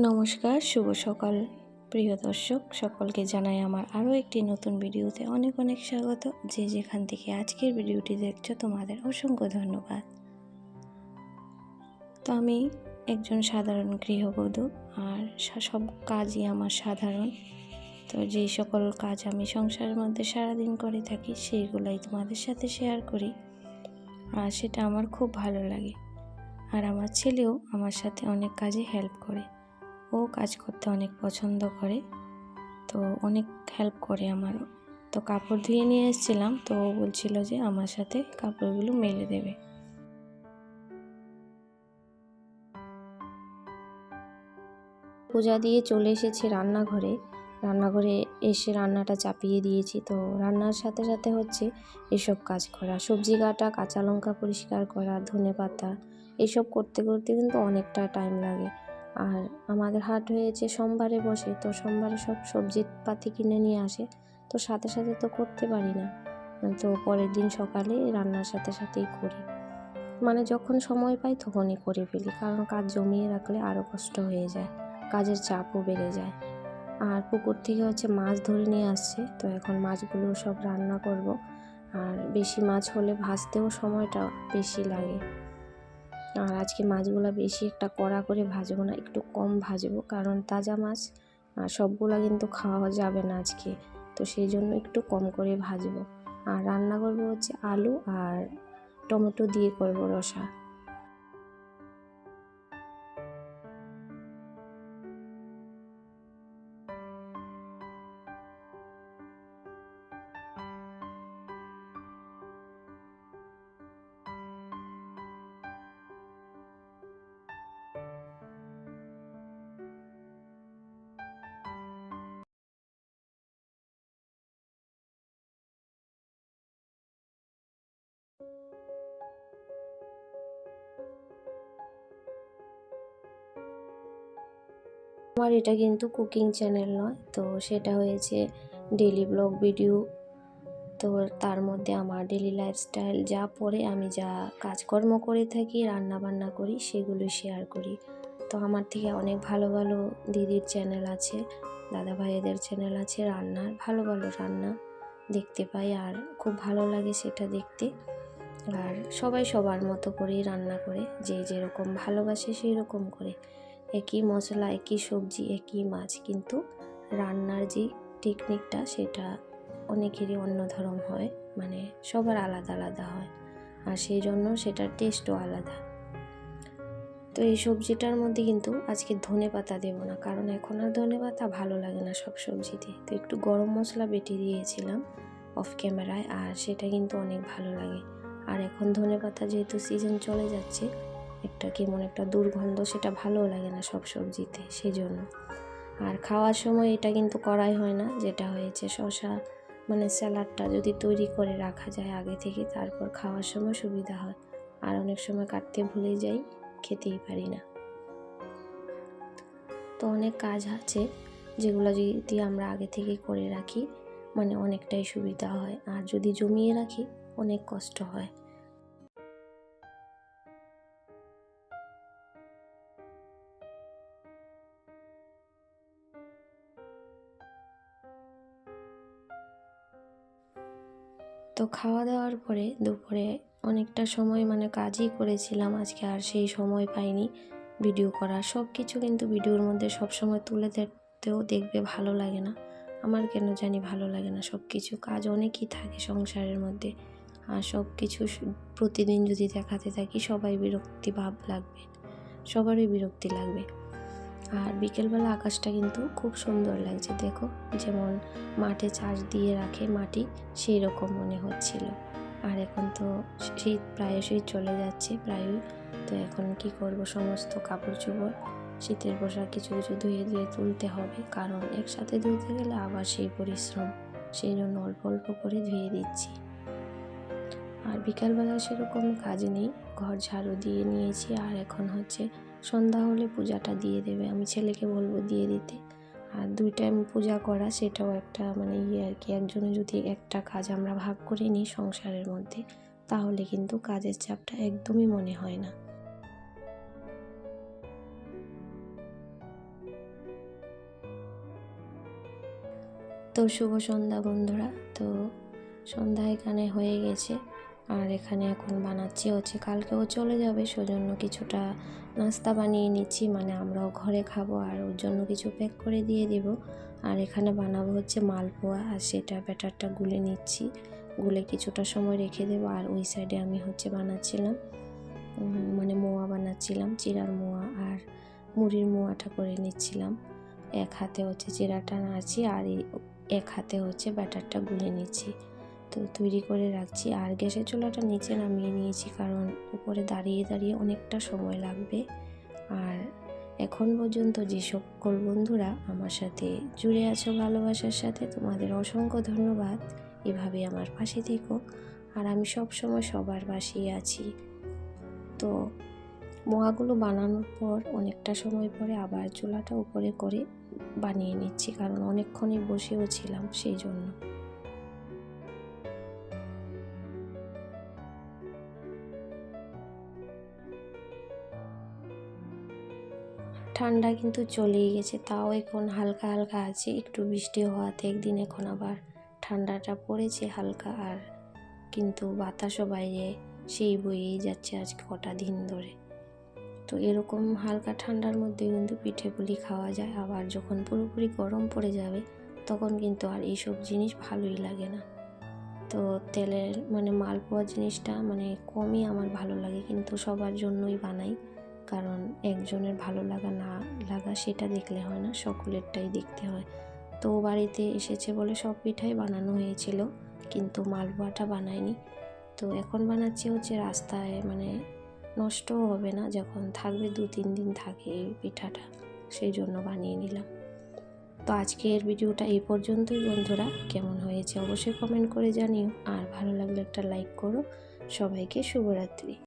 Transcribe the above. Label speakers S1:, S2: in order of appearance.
S1: নমস্কার, শুভ সকাল। প্রিয় দর্শক, সকলকে জানাই আমার আরও একটি নতুন ভিডিওতে অনেক অনেক স্বাগত। যে যেখান থেকে আজকের ভিডিওটি দেখছ, তোমাদের অসংখ্য ধন্যবাদ। তো আমি একজন সাধারণ গৃহবধূ, আর সব কাজই আমার সাধারণ। তো যেই সকল কাজ আমি সংসারের মধ্যে সারাদিন করে থাকি, সেইগুলোই তোমাদের সাথে শেয়ার করি। আর সেটা আমার খুব ভালো লাগে। আর আমার ছেলেও আমার সাথে অনেক কাজে হেল্প করে। ও কাজ করতে অনেক পছন্দ করে। তো অনেক হেল্প করে আমারও তো কাপড় ধুয়ে নিয়ে এসেছিলাম, তো ও বলছিল যে আমার সাথে কাপড়গুলো মেলে দেবে। পূজা দিয়ে চলে এসেছি রান্নাঘরে। রান্নাঘরে এসে রান্নাটা চাপিয়ে দিয়েছি। তো রান্নার সাথে সাথে হচ্ছে এসব কাজ করা। সবজি কাটা, কাঁচা লঙ্কা পরিষ্কার করা ধনে পাতা এসব করতে করতে কিন্তু অনেকটা টাইম লাগে। আর আমাদের হাট হয়েছে সোমবারে বসে, তো সোমবারে সব সবজি পাতি কিনে নিয়ে আসে। তো সাথে সাথে তো করতে পারি না। তো পরের দিন সকালে রান্নার সাথে সাথেই করি। মানে যখন সময় পাই তখনই করে ফেলি, কারণ কাজ জমিয়ে রাখলে আরও কষ্ট হয়ে যায়, কাজের চাপও বেড়ে যায়। আর পুকুর থেকে হচ্ছে মাছ ধরে নিয়ে আসছে, তো এখন মাছগুলো সব রান্না করব। আর বেশি মাছ হলে ভাজতেও সময়টা বেশি লাগে। আর আজকে মাছগুলো বেশি একটা কড়া করে ভাজবো না, একটু কম ভাজবো, কারণ তাজা মাছ সবগুলা কিন্তু খাওয়া যাবে না আজকে। তো সেই জন্য একটু কম করে ভাজবো। আর রান্না করব হচ্ছে আলু আর টমেটো দিয়ে করব রসা। আমার এটা কিন্তু কুকিং চ্যানেল নয়, তো সেটা হয়েছে ডেলি ব্লগ ভিডিও তো তার মধ্যে আমার ডেলি লাইফস্টাইল যা পরে আমি যা কাজকর্ম করে থাকি রান্না বান্না করি, সেগুলো শেয়ার করি। তো আমার থেকে অনেক ভালো ভালো দিদির চ্যানেল আছে, দাদা ভাইদের চ্যানেল আছে, রান্নার ভালো ভালো রান্না দেখতে পাই, আর খুব ভালো লাগে সেটা দেখতে। আর সবাই সবার মতো করেই রান্না করে, যে যেরকম ভালোবাসে সেই রকম করে। একই মশলা, একই সবজি, একই মাছ, কিন্তু রান্নার যে টেকনিকটা সেটা অনেকেরই অন্য ধরন হয় মানে সবার আলাদা আলাদা হয়, আর সেই জন্য সেটার টেস্টও আলাদা। তো এই সবজিটার মধ্যে কিন্তু আজকে ধনে পাতা দেবো না, কারণ এখন আর ধনে পাতা ভালো লাগে না সব সবজিতে। তো একটু গরম মশলা বেটে দিয়েছিলাম অফ ক্যামেরায় আর সেটা কিন্তু অনেক ভালো লাগে। আর এখন ধনে পাতা যেহেতু সিজন চলে যাচ্ছে একটা কেমন একটা দুর্গন্ধ, সেটা ভালো লাগে না সব সবজিতে সেই জন্য আর খাওয়ার সময় এটা কিন্তু করাই হয় না, যেটা হয়েছে শশা মানে স্যালাডটা যদি তৈরি করে রাখা যায় আগে থেকে, তারপর খাওয়ার সময় সুবিধা হয়। আর অনেক সময় কাটতে ভুলে যাই, খেতেই পারি না। তো অনেক কাজ আছে, যেগুলো যদি আমরা আগে থেকে করে রাখি মানে অনেকটাই সুবিধা হয়। আর যদি জমিয়ে রাখি, অনেক কষ্ট হয়। তো খাওয়া দাওয়ার পরে দুপুরে অনেকটা সময় মানে কাজই করেছিলাম, আজকে আর সেই সময় পাইনি ভিডিও করার। সব কিছু কিন্তু ভিডিওর মধ্যে সব সময় তুলে ধরতেও দেখবে ভালো লাগে না। আমার কেন জানি ভালো লাগে না সব কিছু কাজ অনেকই থাকে সংসারের মধ্যে। আর সব কিছু প্রতিদিন যদি দেখাতে থাকি সবাই বিরক্তি ভাব লাগবে। সবারই বিরক্তি লাগবে। আর বিকেলবেলা আকাশটা কিন্তু খুব সুন্দর লাগছে, দেখো। যেমন মাঠে চাষ দিয়ে রাখে মাটি সেই রকম মনে হচ্ছিল। আর এখন তো শীত প্রায়শই চলে যাচ্ছে, প্রায়ই। তো এখন কি করব? সমস্ত কাপড় চোপড় শীতের পোশাক কিছু কিছু ধুয়ে ধুয়ে তুলতে হবে। কারণ একসাথে ধুতে গেলে আবার সেই পরিশ্রম, সেই জন্য অল্প অল্প করে ধুয়ে দিচ্ছি। আর বিকালবেলা সেরকম কাজ নেই। ঘর ঝাড়ু দিয়ে নিয়েছি, আর এখন হচ্ছে সন্ধ্যা হলে পূজাটা দিয়ে দেবে। আমি ছেলেকে বলব দিয়ে দিতে। আর দুই টাইম পূজা করা সেটাও একটা মানে ইয়ে আর কি। একজনে যদি একটা কাজ আমরা ভাগ করে নিই সংসারের মধ্যে, তাহলে কিন্তু কাজের চাপটা একদমই মনে হয় না। তো শুভ সন্ধ্যা বন্ধুরা। তো সন্ধ্যা এখানে হয়ে গেছে। আর এখানে এখন বানাচ্ছি, হচ্ছে কালকেও চলে যাবে, সেজন্য কিছুটা নাস্তা বানিয়ে নিচ্ছি মানে আমরাও ঘরে খাব আর ওর জন্য কিছু প্যাক করে দিয়ে দিব। আর এখানে বানাবো হচ্ছে মালপোয়া, আর সেটা ব্যাটারটা গুলে নিচ্ছি, গুলে কিছুটা সময় রেখে দেবো, আর ওই সাইডে আমি হচ্ছে বানাচ্ছিলাম মানে মোয়া বানাচ্ছিলাম, চিরার মোয়া আর মুড়ির মোয়াটা করে নিচ্ছিলাম। এক হাতে হচ্ছে চিরাটা নাড়ছি, আর এক হাতে হচ্ছে ব্যাটারটা গুলে নিচ্ছি। তো তৈরি করে রাখছি। আর গ্যাসের চুলাটা নিচে নামিয়ে নিয়েছি কারণ উপরে দাঁড়িয়ে দাঁড়িয়ে অনেকটা সময় লাগবে। আর এখন পর্যন্ত যে সকল বন্ধুরা আমার সাথে জুড়ে আছো ভালোবাসার সাথে, তোমাদের অসংখ্য ধন্যবাদ। এভাবে আমার পাশে থেকো। আর আমি সব সময় সবার পাশেই আছি। তো মোয়াগুলো বানানোর পর অনেকটা সময় পরে আবার চুলাটা উপরে করে বানিয়ে নিচ্ছি কারণ অনেকক্ষণই বসেও ছিলাম সেই জন্য। ঠান্ডা কিন্তু চলেই গেছে, তাও এখন হালকা হালকা আছে, একটু বৃষ্টি হওয়াতে একদিন এখন আবার ঠান্ডাটা পড়েছে হালকা আর কিন্তু বাতাসও বাইরে, সেই বইয়েই যাচ্ছে আজকে কটা দিন ধরে। তো এরকম হালকা ঠান্ডার মধ্যে কিন্তু পিঠে পুলি খাওয়া যায়, আবার যখন পুরোপুরি গরম পড়ে যাবে তখন কিন্তু আর এইসব জিনিস ভালোই লাগে না। তো তেলের মানে মালপোয়া জিনিসটা মানে কমই আমার ভালো লাগে, কিন্তু সবার জন্যই বানাই। কারণ একজনের ভালো লাগা না লাগা সেটা দেখলে হয় না, সকলেরটাই দেখতে হয়। তো বাড়িতে এসেছে বলে সব পিঠাই বানানো হয়েছিল, কিন্তু মালপোয়াটা বানায়নি। তো এখন বানাচ্ছি হচ্ছে রাস্তায় মানে নষ্টও হবে না, যখন থাকবে দু তিন দিন থাকে এই পিঠাটা, সেই জন্য বানিয়ে নিলাম। তো আজকের ভিডিওটা এই পর্যন্তই বন্ধুরা, কেমন হয়েছে অবশ্যই কমেন্ট করে জানিও, আর ভালো লাগলে একটা লাইক করো, সবাইকে শুভরাত্রি।